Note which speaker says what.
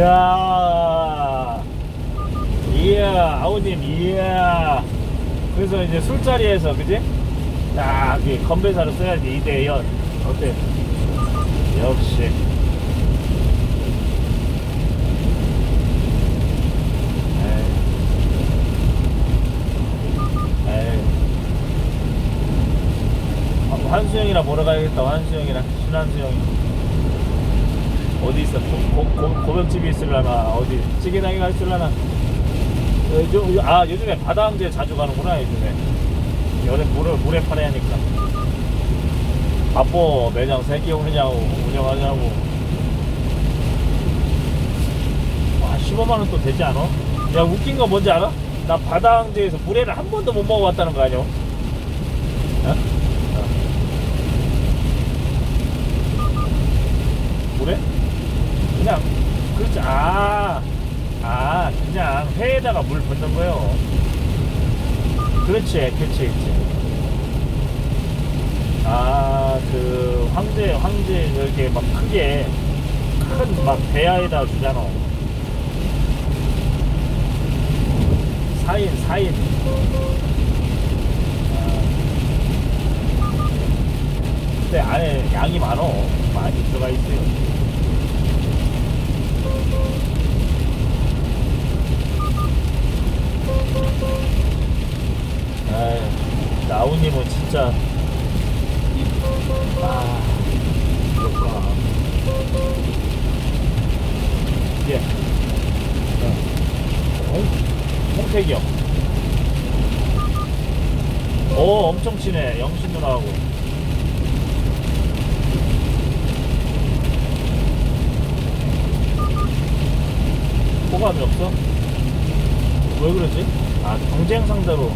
Speaker 1: 이야. 이야, 아우님, 이야. 그래서 이제 술자리에서, 그지? 딱, 이 건배사를 써야지, 2대0. 어때? 역시. 아, 환수형이랑 보러 가야겠다, 환수형이랑, 신환수형이. 어디 있어? 고, 고, 고병집이 있을라나? 어디? 찌개당이가 있을라나? 어, 요, 아, 요즘에 바다항제 자주 가는구나, 요즘에. 여름 물을, 물에 하니까. 바빠, 매장 3개 오느냐고, 운영하냐고. 와, 15만원 또 되지 않아? 야, 웃긴 거 뭔지 알아? 나 바다항제에서 물회를 한 번도 못 먹어봤다는 거 아니야? 어? 어. 그냥 그렇지. 아, 아 그냥 회에다가 물 붓는 거요. 그렇지 그렇지 그렇지. 아그 황제 황제 이렇게 막 크게 큰 막 대야에다 주잖아. 사인 사인. 아. 근데 안에 양이 많어. 많이 들어가 있어요 나우님은 진짜 아 그렇구나 예 어? 홍택이 형. 오 엄청 친해 영신 누나하고 호감이 없어? 왜 그러지? 아 경쟁 상대로